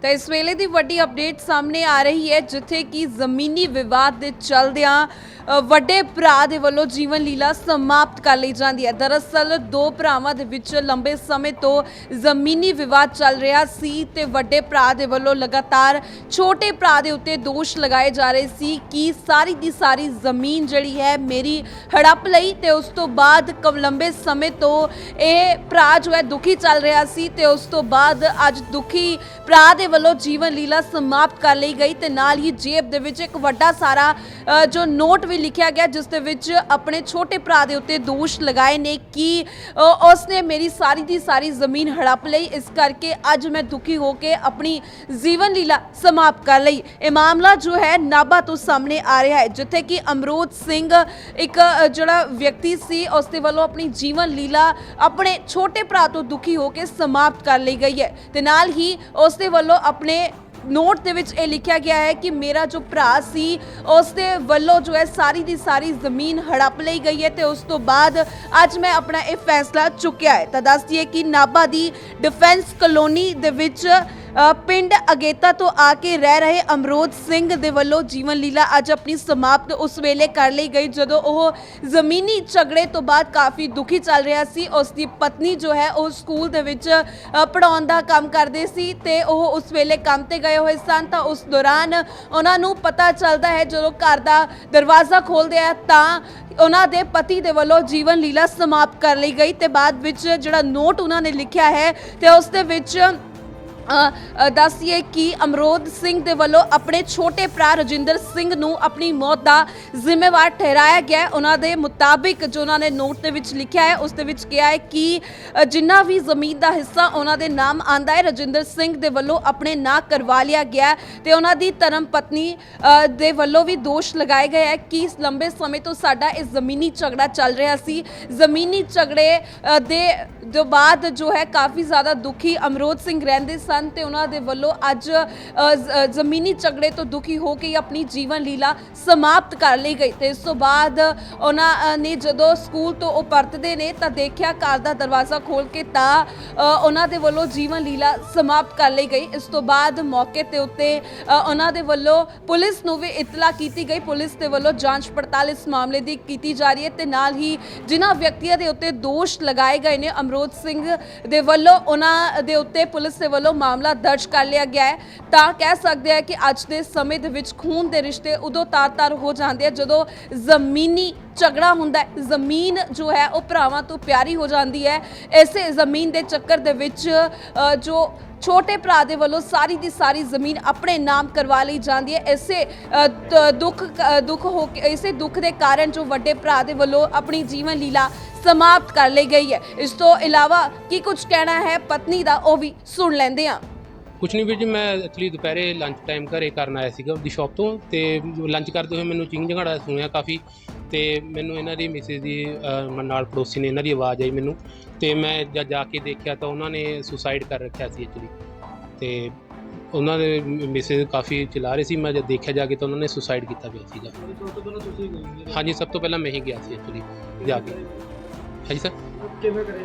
ਤਾਂ ਇਸ ਵੇਲੇ ਦੀ ਵੱਡੀ ਅਪਡੇਟ ਸਾਹਮਣੇ ਆ ਰਹੀ ਹੈ, ਜਿੱਥੇ ਕਿ ਜ਼ਮੀਨੀ ਵਿਵਾਦ ਦੇ ਚੱਲਦਿਆਂ ਵੱਡੇ ਭਰਾ ਦੇ ਵੱਲੋਂ ਜੀਵਨ ਲੀਲਾ ਸਮਾਪਤ ਕਰ ਲਈ ਜਾਂਦੀ ਹੈ। ਦਰਅਸਲ, ਦੋ ਭਰਾਵਾਂ ਦੇ ਵਿੱਚ ਲੰਬੇ ਸਮੇਂ ਤੋਂ ਜ਼ਮੀਨੀ ਵਿਵਾਦ ਚੱਲ ਰਿਹਾ ਸੀ ਤੇ ਵੱਡੇ ਭਰਾ ਦੇ ਵੱਲੋਂ ਲਗਾਤਾਰ ਛੋਟੇ ਭਰਾ ਦੇ ਉੱਤੇ ਦੋਸ਼ ਲਗਾਏ ਜਾ ਰਹੇ ਸੀ ਕਿ ਸਾਰੀ ਦੀ ਸਾਰੀ ਜ਼ਮੀਨ ਜਿਹੜੀ ਹੈ ਮੇਰੀ ਹੜੱਪ ਲਈ ਤੇ ਉਸ ਤੋਂ ਬਾਅਦ ਕਵ, ਲੰਬੇ ਸਮੇਂ ਤੋਂ ਇਹ ਭਰਾ ਜੋ ਹੈ ਦੁਖੀ ਚੱਲ ਰਿਹਾ ਸੀ ਤੇ ਉਸ ਤੋਂ ਬਾਅਦ ਅੱਜ ਦੁਖੀ ਭਰਾ ਦੇ ਵੱਲੋਂ ਜੀਵਨ ਲੀਲਾ ਸਮਾਪਤ ਕਰ ਲਈ ਗਈ ਤੇ ਨਾਲ ਹੀ ਜੇਬ ਦੇ ਵਿੱਚ ਇੱਕ ਵੱਡਾ ਸਾਰਾ ਜੋ ਨੋਟ ਵੀ ਲਿਖਿਆ ਗਿਆ ਜਿਸ ਦੇ ਵਿੱਚ ਆਪਣੇ ਛੋਟੇ ਭਰਾ ਦੇ ਉੱਤੇ ਦੋਸ਼ ਲਗਾਏ ਨੇ ਕਿ ਅ, ਉਸਨੇ ਮੇਰੀ ਸਾਰੀ ਦੀ ਸਾਰੀ ਜ਼ਮੀਨ ਹੜੱਪ ਲਈ। ਇਸ ਕਰਕੇ ਅੱਜ ਮੈਂ ਦੁਖੀ ਹੋ ਕੇ ਆਪਣੀ ਜੀਵਨ ਲੀਲਾ ਸਮਾਪਤ ਕਰ ਲਈ। ਇਹ ਮਾਮਲਾ ਜੋ ਹੈ ਨਾਭਾ ਤੋਂ ਸਾਹਮਣੇ ਆ ਰਿਹਾ ਹੈ ਜਿੱਥੇ ਕਿ ਅਮਰੋਦ ਸਿੰਘ ਇੱਕ ਜਿਹੜਾ ਵਿਅਕਤੀ ਸੀ ਉਸ ਦੇ ਵੱਲੋਂ ਆਪਣੀ ਜੀਵਨ ਲੀਲਾ ਆਪਣੇ ਛੋਟੇ ਭਰਾ ਤੋਂ ਦੁਖੀ ਹੋ ਕੇ ਸਮਾਪਤ ਕਰ ਲਈ ਗਈ ਹੈ। ਤੇ ਨਾਲ ਹੀ ਉਸ ਦੇ ਵੱਲੋਂ ਆਪਣੇ ਨੋਟ ਦੇ ਵਿੱਚ ਇਹ ਲਿਖਿਆ ਗਿਆ ਹੈ ਕਿ ਮੇਰਾ ਜੋ ਭਰਾ ਸੀ ਉਸ ਦੇ ਵੱਲੋਂ ਜੋ ਹੈ ਸਾਰੀ ਦੀ ਸਾਰੀ ਜ਼ਮੀਨ ਹੜੱਪ ਲਈ ਗਈ ਹੈ ਤੇ ਉਸ ਤੋਂ ਬਾਅਦ ਅੱਜ ਮੈਂ ਆਪਣਾ ਇਹ ਫੈਸਲਾ ਚੁੱਕਿਆ ਹੈ। ਤਾਂ ਦੱਸ ਦਈਏ ਕਿ ਨਾਭਾ ਦੀ ਡਿਫੈਂਸ ਕਲੋਨੀ ਦੇ ਵਿੱਚ ਪਿੰਡ ਅਗੇਤਾ ਤੋਂ ਆ ਕੇ ਰਹਿ ਰਹੇ ਅਮਰੋਦ ਸਿੰਘ ਦੇ ਵੱਲੋਂ ਜੀਵਨ ਲੀਲਾ ਅੱਜ ਆਪਣੀ ਸਮਾਪਤ ਉਸ ਵੇਲੇ ਕਰ ਲਈ ਗਈ, ਜਦੋਂ ਉਹ ਜ਼ਮੀਨੀ ਝਗੜੇ ਤੋਂ ਬਾਅਦ ਕਾਫੀ ਦੁਖੀ ਚੱਲ ਰਿਹਾ ਸੀ। ਉਸ ਦੀ ਪਤਨੀ ਜੋ ਹੈ, ਉਹ ਸਕੂਲ ਦੇ ਵਿੱਚ ਪੜਾਉਣ ਦਾ ਕੰਮ ਕਰਦੇ ਸੀ ਤੇ ਉਹ ਉਸ ਵੇਲੇ ਕੰਮ ਤੇ ਗਏ ਹੋਏ ਸਨ। ਤਾਂ ਉਸ ਦੌਰਾਨ ਉਹਨਾਂ ਨੂੰ ਪਤਾ ਚੱਲਦਾ ਹੈ, ਜਦੋਂ ਘਰ ਦਾ ਦਰਵਾਜ਼ਾ ਖੋਲਦੇ ਆ, ਤਾਂ ਉਹਨਾਂ ਦੇ ਪਤੀ ਦੇ ਵੱਲੋਂ ਜੀਵਨ ਲੀਲਾ ਸਮਾਪਤ ਕਰ ਲਈ ਗਈ। ਤੇ ਬਾਅਦ ਵਿੱਚ ਜਿਹੜਾ ਨੋਟ ਉਹਨਾਂ ਨੇ ਲਿਖਿਆ ਹੈ, ਤੇ ਉਸ ਦੇ ਵਿੱਚ ਅ, ਅ, ਕਿ ਅਮਰੋਦ ਸਿੰਘ ਦੇ ਵੱਲੋਂ ਆਪਣੇ ਛੋਟੇ ਭਰਾ ਰਜਿੰਦਰ ਸਿੰਘ ਨੂੰ ਆਪਣੀ ਮੌਤ ਦਾ ਜ਼ਿੰਮੇਵਾਰ ਠਹਿਰਾਇਆ ਗਿਆ ਹੈ। ਉਹਨਾਂ ਦੇ ਮੁਤਾਬਿਕ ਜੋ ਉਹਨਾਂ ਨੇ ਨੋਟ ਦੇ ਵਿੱਚ ਲਿਖਿਆ ਹੈ ਉਸ ਦੇ ਵਿੱਚ ਕਿਹਾ ਹੈ ਕਿ ਜਿੰਨਾ ਵੀ ਜ਼ਮੀਨ ਦਾ ਹਿੱਸਾ ਉਹਨਾਂ ਦੇ ਨਾਮ ਆਂਦਾ ਹੈ ਰਜਿੰਦਰ ਸਿੰਘ ਦੇ ਵੱਲੋਂ ਆਪਣੇ ਨਾਂ ਕਰਵਾ ਲਿਆ ਗਿਆ ਹੈ ਤੇ ਉਹਨਾਂ ਦੀ ਧਰਮ ਪਤਨੀ ਦੇ ਵੱਲੋਂ ਵੀ ਦੋਸ਼ ਲਗਾਏ ਗਏ ਹੈ ਕਿ ਇਸ ਲੰਬੇ ਸਮੇਂ ਤੋਂ ਸਾਡਾ ਇਹ ਜ਼ਮੀਨੀ ਝਗੜਾ ਚੱਲ ਰਿਹਾ ਸੀ। ਜ਼ਮੀਨੀ ਝਗੜੇ ਦੇ ਜੋ ਬਾਅਦ ਜੋ ਹੈ ਕਾਫੀ ਜ਼ਿਆਦਾ ਦੁਖੀ ਅਮਰੋਦ ਸਿੰਘ ਰਹਿੰਦੇ ਸਨ। ਤੇ ਉਹਨਾਂ ਦੇ ਵੱਲੋਂ ਅੱਜ ਜ਼ਮੀਨੀ ਝਗੜੇ ਤੋਂ ਦੁਖੀ ਹੋ ਕੇ ਆਪਣੀ ਜੀਵਨ ਲੀਲਾ ਸਮਾਪਤ ਕਰ ਲਈ ਗਈ ਤੇ ਇਸ ਤੋਂ ਬਾਅਦ ਉਹਨਾਂ ਨੇ ਜਦੋਂ ਸਕੂਲ ਤੋਂ ਉਹ ਪਰਤਦੇ ਨੇ ਤਾਂ ਦੇਖਿਆ ਘਰ ਦਾ ਦਰਵਾਜ਼ਾ ਖੋਲ ਕੇ ਤਾਂ ਉਹਨਾਂ ਦੇ ਵੱਲੋਂ ਜੀਵਨ ਲੀਲਾ ਸਮਾਪਤ ਕਰ ਲਈ ਗਈ। ਇਸ ਤੋਂ ਬਾਅਦ ਮੌਕੇ ਤੇ ਉੱਤੇ ਉਹਨਾਂ ਦੇ ਵੱਲੋਂ ਪੁਲਿਸ ਨੂੰ ਵੀ ਇਤਲਾ ਕੀਤੀ ਗਈ। ਪੁਲਿਸ ਦੇ ਵੱਲੋਂ ਜਾਂਚ ਪੜਤਾਲ ਇਸ ਮਾਮਲੇ ਦੀ ਕੀਤੀ ਜਾ ਰਹੀ ਹੈ ਤੇ ਨਾਲ ਹੀ ਜਿਨ੍ਹਾਂ ਵਿਅਕਤੀਆਂ ਦੇ ਉੱਤੇ ਦੋਸ਼ ਲਗਾਏ ਗਏ ਨੇ ਅਮਰੋਦ ਸਿੰਘ ਦੇ ਵੱਲੋਂ ਉਹਨਾਂ ਦੇ ਉੱਤੇ ਪੁਲਿਸ ਦੇ ਵੱਲੋਂ ਮਾਮਲਾ ਦਰਜ ਕਰ ਲਿਆ ਗਿਆ ਹੈ। ਤਾਂ ਕਹਿ ਸਕਦੇ ਆ ਕਿ ਅੱਜ ਦੇ ਸਮੇਂ ਦੇ ਵਿੱਚ ਖੂਨ ਦੇ ਰਿਸ਼ਤੇ ਉਦੋਂ ਤਾਰ-ਤਾਰ ਹੋ ਜਾਂਦੇ ਆ ਜਦੋਂ ਜ਼ਮੀਨੀ ਝਗੜਾ ਹੁੰਦਾ ਹੈ। ਜ਼ਮੀਨ ਜੋ ਹੈ ਉਹ ਭਰਾਵਾਂ ਤੋਂ ਪਿਆਰੀ ਹੋ ਜਾਂਦੀ ਹੈ। ਇਸੇ ਜ਼ਮੀਨ ਦੇ ਚੱਕਰ ਦੇ ਵਿੱਚ ਅ, ਜੋ ਛੋਟੇ ਭਰਾ ਦੇ ਵੱਲੋਂ ਸਾਰੀ ਦੀ ਸਾਰੀ ਜ਼ਮੀਨ ਆਪਣੇ ਨਾਮ ਕਰਵਾ ਲਈ ਜਾਂਦੀ ਹੈ। ਇਸੇ ਅ, ਦ- ਦੁੱਖ ਅ, ਦੁੱਖ ਹੋ ਕੇ ਇਸੇ ਦੁੱਖ ਦੇ ਕਾਰਨ ਜੋ ਵੱਡੇ ਭਰਾ ਦੇ ਵੱਲੋਂ ਆਪਣੀ ਜੀਵਨ ਲੀਲਾ ਸਮਾਪਤ ਕਰ ਲਈ ਗਈ ਹੈ ਇਸ ਤੋਂ ਇਲਾਵਾ ਕੀ ਕੁਝ ਕਹਿਣਾ ਹੈ ਪਤਨੀ ਦਾ ਉਹ ਵੀ ਸੁਣ ਲੈਂਦੇ ਹਾਂ ਕੁਛ ਨਹੀਂ ਵੀਰ ਜੀ ਮੈਂ ਐਕਚੁਅਲੀ ਦੁਪਹਿਰੇ ਲੰਚ ਟਾਈਮ ਘਰੇ ਕਰਨ ਆਇਆ ਸੀਗਾ ਉਹਦੀ ਸ਼ਾਪ ਤੋਂ ਤੇ ਲੰਚ ਕਰਦੇ ਹੋਏ ਮੈਨੂੰ ਚਿੰਗ ਝਗੜਾ ਸੁਣਿਆ ਕਾਫੀ ਤੇ ਮੈਨੂੰ ਇਹਨਾਂ ਦੀ ਮਿਸਿਸ ਦੀ ਅਹ, ਨਾਲ ਪੜੋਸੀ ਨੇ ਇਹਨਾਂ ਦੀ ਆਵਾਜ਼ ਆਈ ਮੈਨੂੰ ਤੇ ਮੈਂ ਜਦ ਜਾ ਕੇ ਦੇਖਿਆ ਤਾਂ ਉਹਨਾਂ ਨੇ ਸੁਸਾਈਡ ਕਰ ਰੱਖਿਆ ਸੀ ਐਕਚੁਅਲੀ ਤੇ ਉਹਨਾਂ ਦੇ ਮਿਸਿਸ ਕਾਫੀ ਚਿਲਾ ਰਹੇ ਸੀ। ਮੈਂ ਜਦ ਦੇਖਿਆ ਜਾ ਕੇ ਤਾਂ ਉਹਨਾਂ ਨੇ ਸੁਸਾਈਡ ਕੀਤਾ ਪਿਆ ਸੀਗਾ। ਹਾਂਜੀ ਸਭ ਤੋਂ ਪਹਿਲਾਂ ਮੈਂ ਹੀ ਗਿਆ ਸੀ ਐਕਚੁਅਲੀ ਜਾ ਕੇ। ਹਾਂਜੀ ਸਰ? ਕਿਵੇਂ ਕਰੇ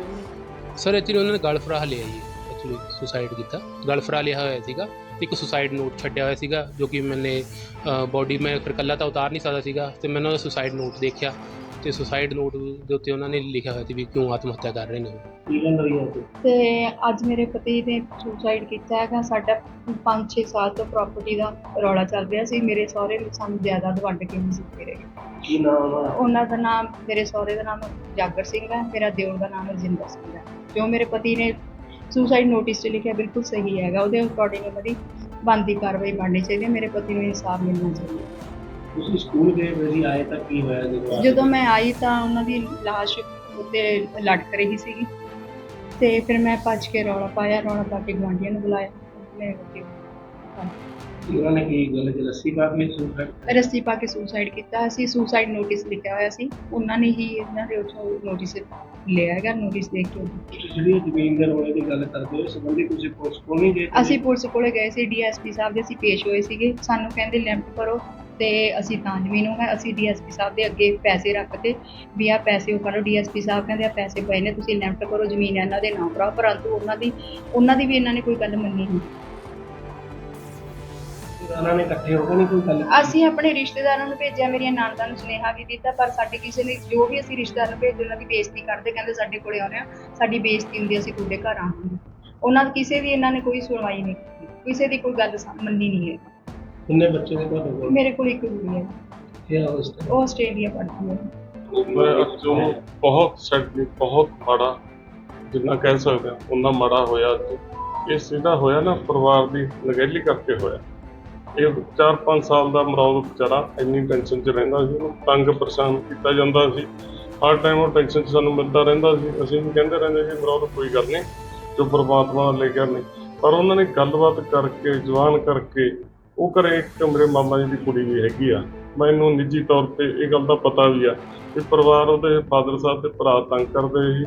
ਸਰ ਐਕਚੁਅਲੀ ਉਹਨਾਂ ਨੇ ਗਲ ਫਰਾ ਲਿਆ ਜੀ ਐਕਚੁਅਲੀ ਸੁਸਾਈਡ ਕੀਤਾ। ਗਲ ਫਰਾ ਲਿਆ ਹੋਇਆ ਸੀਗਾ। ਇੱਕ ਸੁਸਾਈਡ ਨੋਟ ਛੱਡਿਆ ਹੋਇਆ ਸੀਗਾ ਜੋ ਕਿ ਮੈਨੇ ਬੋਡੀ ਮੈਂ ਫਿਰ ਇਕੱਲਾ ਤਾਂ ਉਤਾਰ ਨਹੀਂ ਸਕਦਾ ਸੀਗਾ ਤੇ ਮੈਂ ਉਹਨਾਂ ਦਾ ਸੁਸਾਈਡ ਨੋਟ ਦੇਖਿਆ। ਤੇ ਸੁਸਾਈਡ ਨੋਟ ਦੇ ਉੱਤੇ ਉਹਨਾਂ ਨੇ ਲਿਖਿਆ ਹੋਇਆ ਸੀ ਵੀ ਕਿਉਂ ਆਤਮ ਹੱਤਿਆ ਕਰ ਰਹੇ ਨੇ ਉਹ। ਕੀ ਗੱਲ ਹੋਈ ਹੈ ਤੇ ਅੱਜ ਮੇਰੇ ਪਤੀ ਨੇ ਸੁਸਾਈਡ ਕੀਤਾ ਹੈਗਾ। ਸਾਡਾ 5-6 ਸਾਲ ਤੋਂ ਪ੍ਰਾਪਰਟੀ ਦਾ ਰੌਲਾ ਚੱਲ ਰਿਹਾ ਸੀ। ਮੇਰੇ ਸਹੁਰੇ ਨੇ ਸਾਨੂੰ ਜਾਇਦਾਦ ਵੰਡ ਕੇ ਨਹੀਂ ਸੀ ਰਹੇ। ਕੀ ਨਾਮ ਆ ਉਹਨਾਂ ਦਾ? ਨਾਮ ਮੇਰੇ ਸਹੁਰੇ ਦਾ ਨਾਮ ਜਾਗਰ ਸਿੰਘ ਹੈ। ਮੇਰਾ ਦਿਓਰ ਦਾ ਨਾਮ ਰਜਿੰਦਰ ਸਿੰਘ ਹੈ। ਜੋ ਮੇਰੇ ਪਤੀ ਨੇ ਸੁਸਾਈਡ ਨੋਟਿਸ 'ਚ ਲਿਖਿਆ ਬਿਲਕੁਲ ਸਹੀ ਹੈਗਾ। ਉਹਦੇ ਅਕੋਰਡਿੰਗ ਉਹਨਾਂ ਦੀ ਬਣਦੀ ਕਾਰਵਾਈ ਬਣਨੀ ਚਾਹੀਦੀ ਹੈ। ਮੇਰੇ ਪਤੀ ਨੂੰ ਇਨਸਾਫ ਮਿਲਣਾ ਚਾਹੀਦਾ ਤੁਸੀਂ ਸਕੂਲ ਗਏ ਵੈਸੀ ਆਏ ਤਾਂ ਕੀ ਹੋਇਆ ਜਦੋਂ ਜਦੋਂ ਮੈਂ ਆਈ ਤਾਂ ਉਹਨਾਂ ਦੀ ਲਾਸ਼ ਉੱਤੇ ਲਟਕ ਰਹੀ ਸੀਗੀ। ਤੇ ਫਿਰ ਮੈਂ ਭੱਜ ਕੇ ਰੌਲਾ ਪਾਇਆ ਰੌਲਾ ਪਾ ਕੇ ਗੁਆਂਢੀਆਂ ਨੂੰ ਬੁਲਾਇਆ। ਮੇਰੇ ਅੱਗੇ ਉਹਨਾਂ ਨੇ ਕੀ ਗੱਲ ਚ ਰੱਸੀ ਪਾ ਕੇ ਸੁਸਾਈਡ ਰੱਸੀ ਪਾ ਕੇ ਸੁਸਾਈਡ ਕੀਤਾ। ਅਸੀਂ ਸੁਸਾਈਡ ਨੋਟਿਸ ਲਿਖਿਆ ਹੋਇਆ ਸੀ। ਉਹਨਾਂ ਨੇ ਹੀ ਇਹਨਾਂ ਦੇ ਉੱਥੋਂ ਨੋਟਿਸ ਲਿਆ ਹੈਗਾ ਨੋਟਿਸ ਦੇਖ ਕੇ। ਜਿਹੜੀ ਜ਼ਮੀਨ ਦੇ ਰੋਲੇ ਦੀ ਗੱਲ ਕਰਦੇ ਹੋ ਸੰਬੰਧੀ ਤੁਸੀਂ ਪੁਲਿਸ ਕੋਲ ਨਹੀਂ ਗਏ? ਅਸੀਂ ਪੁਲਿਸ ਕੋਲੇ ਗਏ ਸੀ ਡੀਐਸਪੀ ਸਾਹਿਬ ਦੇ ਅਸੀਂ ਪੇਸ਼ ਹੋਏ ਸੀਗੇ। ਸਾਨੂੰ ਕਹਿੰਦੇ ਲਿਮਟ ਕਰੋ ਤੇ ਅਸੀਂ ਤਾਂ ਜ਼ਮੀਨ ਹੋ ਅਸੀਂ ਡੀਐਸਪੀ ਸਾਹਿਬ ਦੇ ਅੱਗੇ ਪੈਸੇ ਰੱਖ ਕੇ ਵੀ ਆ ਪੈਸੇ ਉਹ ਕਰੋ ਡੀਐਸਪੀ ਸਾਹਿਬ ਕਹਿੰਦੇ ਆ ਪੈਸੇ ਪਏ ਨੇ ਤੁਸੀਂ ਲਿਮਟ ਕਰੋ ਜ਼ਮੀਨ ਇਹਨਾਂ ਦੇ ਨਾਮ ਕਰਾਓ ਪਰੰਤੂ ਉਹਨਾਂ ਦੀ ਉਹਨਾਂ ਦੀ ਵੀ ਇਹਨਾਂ ਨੇ ਕੋਈ ਗੱਲ ਮੰਨੀ ਨਹੀਂ। ਰਿਸ਼ਤੇਦਾਰਾਂ ਨੇ ਇਕੱਠੇ ਹੋ ਕੇ ਨਹੀਂ ਕੋਈ ਗੱਲ? ਅਸੀਂ ਆਪਣੇ ਰਿਸ਼ਤੇਦਾਰਾਂ ਨੂੰ ਭੇਜਿਆ ਮੇਰੀਆਂ ਨਣਦਾਂ ਨੂੰ ਸੁਨੇਹਾ ਵੀ ਦਿੱਤਾ ਪਰ ਸਾਡੇ ਕਿਸੇ ਨੇ ਜੋ ਵੀ ਅਸੀਂ ਰਿਸ਼ਤੇਦਾਰ ਨੂੰ ਭੇਜਦੇ ਉਹਨਾਂ ਦੀ ਬੇਇੱਜ਼ਤੀ ਕਰਦੇ ਕਹਿੰਦੇ ਸਾਡੇ ਕੋਲੇ ਆਉਂਦੇ ਆ ਸਾਡੀ ਬੇਇੱਜ਼ਤੀ ਹੁੰਦੀ ਅਸੀਂ ਤੁਹਾਡੇ ਘਰ ਆਵਾਂਗੇ। ਉਹਨਾਂ ਕਿਸੇ ਦੀ ਇਹਨਾਂ ਨੇ ਕੋਈ ਸੁਣਵਾਈ ਨਹੀਂ ਕੀਤੀ ਕਿਸੇ ਦੀ ਕੋਈ ਗੱਲ ਮੰਨੀ ਨਹੀਂ ਹੈ ਕਿੰਨੇ ਬੱਚੇ ਨੇ ਤੁਹਾਡੇ ਕੋਲ? ਮੇਰੇ ਕੋਲ ਇੱਕ ਕੁੜੀ ਹੈ। ਇਹ ਅਵਸਥਾ ਉਹ ਆਸਟ੍ਰੇਲੀਆ ਪੜ੍ਹਦੀ ਹੈ। ਮੈਂ ਅੱਜ ਉਹ ਬਹੁਤ ਸੈਡਲੀ ਬਹੁਤ ਮਾੜਾ ਜਿੰਨਾ ਕਹਿ ਸਕਦੇ ਹਾਂ ਉਹਨਾਂ ਮਾੜਾ ਹੋਇਆ ਅੱਜ। ਇਹ ਸਿੱਧਾ ਹੋਇਆ ਨਾ ਪਰਿਵਾਰ ਦੀ ਨਗਹਿਲੀ ਕਰਕੇ ਹੋਇਆ। ਇਹ 4-5 ਸਾਲ ਦਾ ਮਰੌਦ ਵਿਚਾਰਾ ਇੰਨੀ ਟੈਨਸ਼ਨ 'ਚ ਰਹਿੰਦਾ ਸੀ ਉਹਨੂੰ ਤੰਗ ਪਰੇਸ਼ਾਨ ਕੀਤਾ ਜਾਂਦਾ ਸੀ। ਹਰ ਟਾਈਮ ਉਹ ਟੈਨਸ਼ਨ 'ਚ ਸਾਨੂੰ ਮਿਲਦਾ ਰਹਿੰਦਾ ਸੀ। ਅਸੀਂ ਵੀ ਕਹਿੰਦੇ ਰਹਿੰਦੇ ਸੀ ਮਰੌਦ ਕੋਈ ਗੱਲ ਨਹੀਂ ਜੋ ਪ੍ਰਮਾਤਮਾ ਨੇ ਲਿਖਿਆ ਨਹੀਂ ਪਰ ਉਹਨਾਂ ਨੇ ਗੱਲਬਾਤ ਕਰਕੇ ਜਵਾਨ ਕਰਕੇ ਉਹ ਘਰੇ ਇੱਕ ਮੇਰੇ ਮਾਮਾ ਜੀ ਦੀ ਕੁੜੀ ਵੀ ਹੈਗੀ ਆ। ਮੈਨੂੰ ਨਿੱਜੀ ਤੌਰ ਤੇ ਇਹ ਗੱਲ ਦਾ ਪਤਾ ਵੀ ਆ ਕਿ ਪਰਿਵਾਰ ਉਹਦੇ ਫਾਦਰ ਸਾਹਿਬ ਤੇ ਭਰਾ ਤੰਗ ਕਰਦੇ ਸੀ।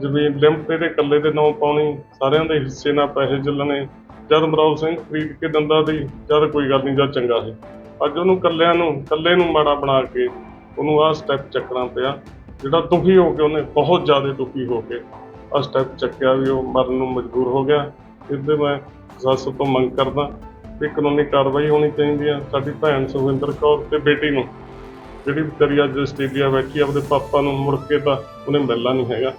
ਜ਼ਮੀਨ ਲਿਮਟ ਇਹਦੇ ਇਕੱਲੇ ਦੇ ਨਾਂ ਪਾਉਣੀ, ਸਾਰਿਆਂ ਦੇ ਹਿੱਸੇ ਨਾਲ ਪੈਸੇ ਚੱਲਣੇ, ਜਦ ਮਰੌਲ ਸਿੰਘ ਖਰੀਦ ਕੇ ਦੰਦਾ ਦੀ ਜਦ ਕੋਈ ਗੱਲ ਨਹੀਂ ਜਦ ਚੰਗਾ ਸੀ। ਅੱਜ ਉਹਨੂੰ ਕੱਲਿਆਂ ਨੂੰ ਕੱਲੇ ਨੂੰ ਮਾੜਾ ਬਣਾ ਕੇ ਉਹਨੂੰ ਆਹ ਸਟੈਪ ਚੱਕਣਾ ਪਿਆ, ਜਿਹੜਾ ਦੁਖੀ ਹੋ ਕੇ ਉਹਨੇ, ਬਹੁਤ ਜ਼ਿਆਦਾ ਦੁਖੀ ਹੋ ਕੇ ਆਹ ਸਟੈਪ ਚੱਕਿਆ ਵੀ ਉਹ ਮਰਨ ਨੂੰ ਮਜਬੂਰ ਹੋ ਗਿਆ। ਇਹਦੇ ਮੈਂ ਸੱਸ ਤੋਂ ਮੰਗ ਕਰਦਾ ਵੀ ਕਾਨੂੰਨੀ ਕਾਰਵਾਈ ਹੋਣੀ ਚਾਹੀਦੀ ਆ। ਸਾਡੀ ਭੈਣ ਸੁਖਵਿੰਦਰ ਕੌਰ ਤੇ ਬੇਟੀ ਨੂੰ ਜਿਹੜੀ ਵਿਚਾਰੀ ਅੱਜ ਆਸਟ੍ਰੇਲੀਆ ਬੈਠੀ ਆ, ਆਪਣੇ ਪਾਪਾ ਨੂੰ ਮੁੜ ਕੇ ਤਾਂ ਉਹਨੇ ਮਿਲਣਾ ਨਹੀਂ ਹੈਗਾ।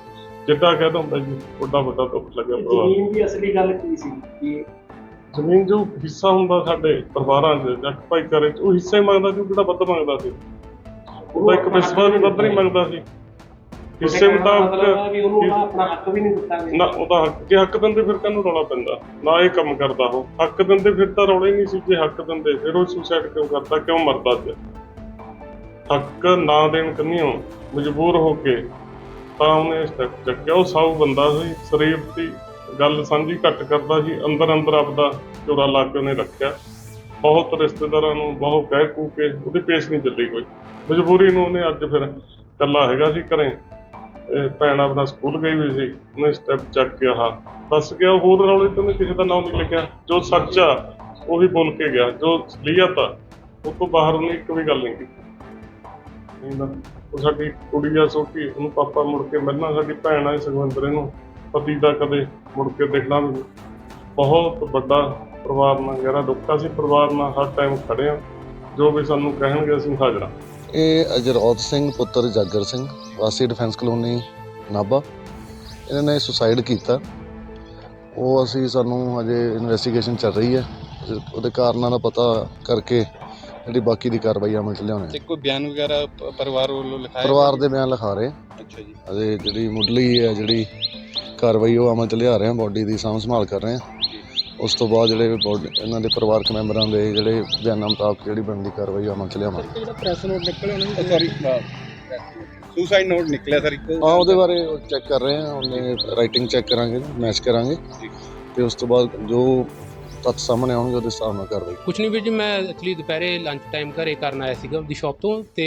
ਜਿੱਦਾਂ ਕਹਿ ਦੋ ਹੁੰਦਾ ਜੀ ਵੱਡਾ ਵੱਡਾ ਦੁੱਖ ਲੱਗਿਆ ਪਰਿਵਾਰ। ਜ਼ਮੀਨ ਦੀ ਅਸਲੀ ਗੱਲ ਕੀ ਸੀ? ਕਿ ਜ਼ਮੀਨ ਜੋ ਹਿੱਸਾ ਹੁੰਦਾ ਸਾਡੇ ਪਰਿਵਾਰਾਂ 'ਚ ਜੱਟ ਭਾਈਚਾਰੇ 'ਚ ਉਹ ਹਿੱਸੇ ਮੰਗਦਾ ਸੀ ਉਹ ਕਿਹੜਾ ਵੱਧ ਮੰਗਦਾ ਸੀ? ਉਹਦਾ ਇੱਕ ਵਿਸਵਾ ਵੀ ਵੱਧ ਨਹੀਂ ਮੰਗਦਾ ਸੀ। ਆ ਮੁਤਾਬਕ ਵੀ ਉਹਨੂੰ ਆਪਣਾ ਹੱਕ ਵੀ ਨਹੀਂ ਦਿੱਤਾ ਨਾ ਉਹਦਾ ਹੱਕ ਜੇ ਹੱਕ ਦਿੰਦੇ ਫਿਰ ਕਾਹਨੂੰ ਰੌਲਾ ਪੈਂਦਾ? ਨਾ ਇਹ ਕੰਮ ਕਰਦਾ ਉਹ। ਹੱਕ ਦਿੰਦੇ ਫਿਰ ਤਾਂ ਰੌਲਾ ਨਹੀਂ ਸੀ ਜੇ ਹੱਕ ਦਿੰਦੇ ਫਿਰ ਉਹ ਸੁਸਾਈਡ ਕਿਉਂ ਕਰਦਾ ਕਿਉਂ ਮਰਦਾ ਅੱਜ? ਹੱਕ ਨਾ ਦੇਣ ਕੰਨਿਓ ਮਜਬੂਰ ਹੋ ਕੇ ਤਾਂ ਉਹਨੇ ਸਟੈਪ ਚੱਕਿਆ। ਉਹ ਸਾਊ ਬੰਦਾ ਸੀ ਸਰੀਰ ਦੀ ਗੱਲ ਸਾਂਝੀ ਘੱਟ ਕਰਦਾ ਸੀ ਅੰਦਰ ਅੰਦਰ ਆਪਦਾ ਚੋਰਾ ਲਾ ਕੇ ਉਹਨੇ ਰੱਖਿਆ। ਬਹੁਤ ਰਿਸ਼ਤੇਦਾਰਾਂ ਨੂੰ ਬਹੁਤ ਕਹਿ ਕੂ ਕੇ ਉਹਦੀ ਪੇਸ਼ ਨਹੀਂ ਚੱਲੀ ਕੋਈ। ਮਜਬੂਰੀ ਨੂੰ ਉਹਨੇ ਅੱਜ ਫਿਰ ਇਕੱਲਾ ਹੈਗਾ ਸੀ ਘਰੇ। ਭੈਣ ਆਪਣਾ ਸਕੂਲ ਗਈ ਹੋਈ ਸੀ, ਉਹਨੇ ਸਟੈਪ ਚੱਕ ਕੇ ਆਹ ਦੱਸ ਗਿਆ ਹੋਰ ਰੌਲੇ ਤੇ ਕਿਸੇ ਦਾ ਨਾਮ ਨਹੀਂ ਲਿਖਿਆ, ਜੋ ਸੱਚ ਆ, ਉਹੀ ਬੋਲ ਕੇ ਗਿਆ, ਜੋ ਸਲੀਅਤ ਆ, ਉਹ ਤੋਂ ਬਾਹਰ ਉਹਨੇ ਇੱਕ ਵੀ ਗੱਲ ਨਹੀਂ ਕੀਤੀ। ਉਹ ਸਾਡੀ ਕੁੜੀ ਆ ਛੋਟੀ ਉਹਨੂੰ ਪਾਪਾ ਮੁੜ ਕੇ ਮਿਲਣਾ, ਸਾਡੀ ਭੈਣ ਆ ਸੁਖਵਿੰਦਰ ਇਹਨੂੰ ਪਤੀ ਦਾ ਕਦੇ ਮੁੜ ਕੇ ਦੇਖਣਾ ਵੀ ਬਹੁਤ ਵੱਡਾ ਪਰਿਵਾਰ ਨਾਲ, ਗਹਿਰਾ ਦੁੱਖ ਸੀ ਪਰਿਵਾਰ ਨਾਲ ਹਰ ਟਾਈਮ ਖੜੇ ਆ, ਜੋ ਵੀ ਸਾਨੂੰ ਕਹਿਣਗੇ ਅਸੀਂ ਹਾਜ਼ਰਾਂ ਇਹ ਅਜਰੌਤ ਸਿੰਘ ਪੁੱਤਰ ਜਾਗਰ ਸਿੰਘ ਵਾਸੀ ਡਿਫੈਂਸ ਕਲੋਨੀ ਨਾਭਾ। ਇਹਨਾਂ ਨੇ ਸੁਸਾਈਡ ਕੀਤਾ। ਉਹ ਅਸੀਂ ਸਾਨੂੰ ਹਜੇ ਇਨਵੈਸਟੀਗੇਸ਼ਨ ਚੱਲ ਰਹੀ ਹੈ। ਉਹਦੇ ਕਾਰਨਾਂ ਦਾ ਪਤਾ ਕਰਕੇ ਜਿਹੜੀ ਬਾਕੀ ਦੀ ਕਾਰਵਾਈ ਅਮਲ ਚ ਲਿਆਉਣੀ ਤੇ ਕੋਈ ਬਿਆਨ ਵਗੈਰਾ ਪਰਿਵਾਰ ਵੱਲੋਂ ਲਿਖਾਇਆ ਪਰਿਵਾਰ ਦੇ ਬਿਆਨ ਲਿਖਾ ਰਹੇ ਅੱਛਾ ਜੀ। ਅਜੇ ਜਿਹੜੀ ਮੁੱਢਲੀ ਹੈ ਜਿਹੜੀ ਕਾਰਵਾਈ ਉਹ ਅਮਲ ਚ ਲਿਆ ਰਹੇ ਹਾਂ ਬੋਡੀ ਦੀ ਸਾਂਭ ਸੰਭਾਲ ਕਰ ਰਹੇ ਹਾਂ ਉਸ ਤੋਂ ਬਾਅਦ ਜਿਹੜੇ body- ਇਹਨਾਂ ਦੇ ਪਰਿਵਾਰਕ ਮੈਂਬਰਾਂ ਦੇ ਜਿਹੜੇ ਬਿਆਨਾਂ ਮੁਤਾਬਕ ਜਿਹੜੀ ਬਣਦੀ ਕਾਰਵਾਈ ਅਮਲ ਚ ਲਿਆਵਾਂਗੇ। ਜਿਹੜਾ ਪ੍ਰੈਸ ਨੋਟ ਨਿਕਲਿਆ ਉਹਨਾਂ ਨੇ ਸੌਰੀ ਸੁਸਾਈਡ ਨੋਟ ਨਿਕਲਿਆ ਸਰ ਇੱਕ ਹਾਂ ਉਹਦੇ ਬਾਰੇ ਚੈੱਕ ਕਰ ਰਹੇ ਹਾਂ ਉਹਨੇ ਰਾਈਟਿੰਗ ਚੈੱਕ ਕਰਾਂਗੇ ਮੈਚ ਕਰਾਂਗੇ। ਤੇ ਉਸ ਤੋਂ ਬਾਅਦ ਜੋ ਤੱਥ ਸਾਹਮਣੇ ਆਉਣਗੇ ਉਹਦੇ ਹਿਸਾਬ ਨਾਲ ਕਾਰਵਾਈ। ਕੁਛ ਨਹੀਂ ਵੀਰ ਜੀ ਮੈਂ ਐਕਚੁਅਲੀ ਦੁਪਹਿਰੇ ਲੰਚ ਟਾਈਮ ਘਰੇ ਕਰਨ ਆਇਆ ਸੀਗਾ ਆਪਦੀ ਸ਼ਾਪ ਤੋਂ ਤੇ